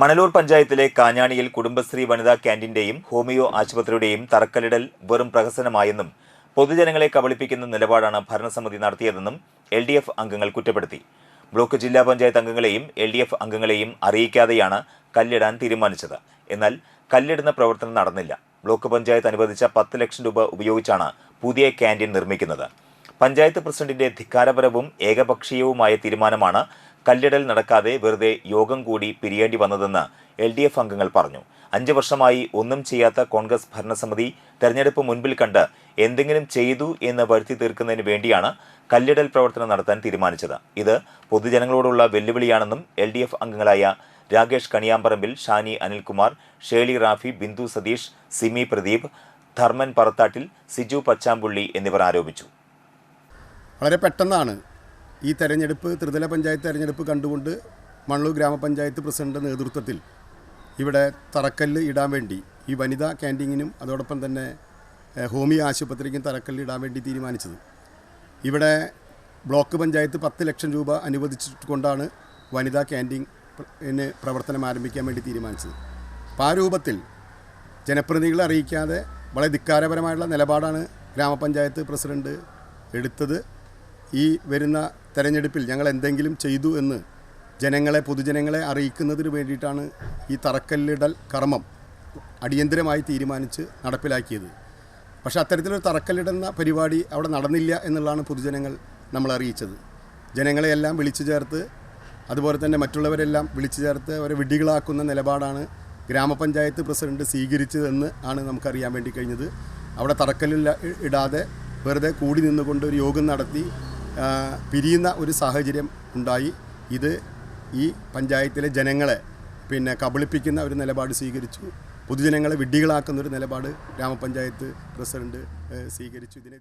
മണലൂർ പഞ്ചായത്തിലെ കാഞ്ഞാണിയിൽ കുടുംബശ്രീ വനിതാ ക്യാന്റീന്റെയും ഹോമിയോ ആശുപത്രിയുടെയും തറക്കല്ലിടൽ വെറും പ്രഹസനമായെന്നും പൊതുജനങ്ങളെ കബളിപ്പിക്കുന്ന നിലപാടാണ് ഭരണസമിതി നടത്തിയതെന്നും എൽ ഡി എഫ് അംഗങ്ങൾ കുറ്റപ്പെടുത്തി. ബ്ലോക്ക് ജില്ലാ പഞ്ചായത്ത് അംഗങ്ങളെയും എൽ ഡി എഫ് അംഗങ്ങളെയും അറിയിക്കാതെയാണ് കല്ലിടാൻ തീരുമാനിച്ചത്. എന്നാൽ കല്ലിടുന്ന പ്രവർത്തനം നടന്നില്ല. ബ്ലോക്ക് പഞ്ചായത്ത് അനുവദിച്ച പത്ത് ലക്ഷം രൂപ ഉപയോഗിച്ചാണ് പുതിയ ക്യാന്റീൻ നിർമ്മിക്കുന്നത്. പഞ്ചായത്ത് പ്രസിഡന്റിന്റെ ധിക്കാരപരവും ഏകപക്ഷീയവുമായ തീരുമാനമാണ് കല്ലിടൽ നടക്കാതെ വെറുതെ യോഗം കൂടി പിരിയേണ്ടി വന്നതെന്ന് എൽ ഡി എഫ് അംഗങ്ങൾ പറഞ്ഞു. അഞ്ച് വർഷമായി ഒന്നും ചെയ്യാത്ത കോൺഗ്രസ് ഭരണസമിതി തെരഞ്ഞെടുപ്പ് മുൻപിൽ കണ്ട് എന്തെങ്കിലും ചെയ്തു എന്ന് വരുത്തി തീർക്കുന്നതിന് വേണ്ടിയാണ് കല്ലിടൽ പ്രവർത്തനം നടത്താൻ തീരുമാനിച്ചത്. ഇത് പൊതുജനങ്ങളോടുള്ള വെല്ലുവിളിയാണെന്നും എൽ അംഗങ്ങളായ രാകേഷ് കണിയാമ്പറമ്പിൽ ഷാനി അനിൽകുമാർ ഷേളി റാഫി ബിന്ദു സതീഷ് സിമി പ്രദീപ് ധർമ്മൻ പറത്താട്ടിൽ സിജു പച്ചാമ്പുള്ളി എന്നിവർ ആരോപിച്ചു. വളരെ പെട്ടെന്നാണ് ഈ തെരഞ്ഞെടുപ്പ് ത്രിതല പഞ്ചായത്ത് തെരഞ്ഞെടുപ്പ് കണ്ടുകൊണ്ട് മണ്ണൂർ ഗ്രാമപഞ്ചായത്ത് പ്രസിഡന്റ് നേതൃത്വത്തിൽ ഇവിടെ തറക്കല്ല് ഇടാൻ വേണ്ടി ഈ വനിതാ ക്യാന്റീനിനും അതോടൊപ്പം തന്നെ ഹോമിയ ആശുപത്രിക്കും തറക്കല്ല് ഇടാൻ വേണ്ടി തീരുമാനിച്ചത്. ഇവിടെ ബ്ലോക്ക് പഞ്ചായത്ത് പത്ത് ലക്ഷം രൂപ അനുവദിച്ചുകൊണ്ടാണ് വനിതാ ക്യാന്റീന് പ്രവർത്തനം ആരംഭിക്കാൻ വേണ്ടി തീരുമാനിച്ചത്. അപ്പോൾ ആ രൂപത്തിൽ ജനപ്രതിനിധികളെ അറിയിക്കാതെ വളരെ ധിക്കാരപരമായിട്ടുള്ള നിലപാടാണ് ഗ്രാമപഞ്ചായത്ത് പ്രസിഡന്റ് എടുത്തത്. ഈ വരുന്ന തെരഞ്ഞെടുപ്പിൽ ഞങ്ങൾ എന്തെങ്കിലും ചെയ്തു എന്ന് ജനങ്ങളെ പൊതുജനങ്ങളെ അറിയിക്കുന്നതിന് വേണ്ടിയിട്ടാണ് ഈ തറക്കല്ലിടൽ കർമ്മം അടിയന്തരമായി തീരുമാനിച്ച് നടപ്പിലാക്കിയത്. പക്ഷേ അത്തരത്തിലൊരു തറക്കല്ലിടുന്ന പരിപാടി അവിടെ നടന്നില്ല എന്നുള്ളതാണ് പൊതുജനങ്ങൾ നമ്മൾ അറിയിച്ചത്. ജനങ്ങളെയെല്ലാം വിളിച്ചു ചേർത്ത് അതുപോലെ തന്നെ മറ്റുള്ളവരെല്ലാം വിളിച്ചു ചേർത്ത് അവരെ വിഡ്ഢികളാക്കുന്ന നിലപാടാണ് ഗ്രാമപഞ്ചായത്ത് പ്രസിഡന്റ് സ്വീകരിച്ചതെന്ന് ആണ് നമുക്കറിയാൻ വേണ്ടി കഴിഞ്ഞത്. അവിടെ തറക്കല്ലിൽ ഇടാതെ വെറുതെ കൂടി നിന്നുകൊണ്ട് ഒരു യോഗം നടത്തി പിരിയുന്ന ഒരു സാഹചര്യം ഉണ്ടായി. ഇത് ഈ പഞ്ചായത്തിലെ ജനങ്ങളെ പിന്നെ കബളിപ്പിക്കുന്ന ഒരു നിലപാട് സ്വീകരിച്ചു. പൊതുജനങ്ങളെ വിഡ്ഢികളാക്കുന്ന ഒരു നിലപാട് ഗ്രാമപഞ്ചായത്ത് പ്രസിഡന്റ് സ്വീകരിച്ചു. ഇതിനെതിരെ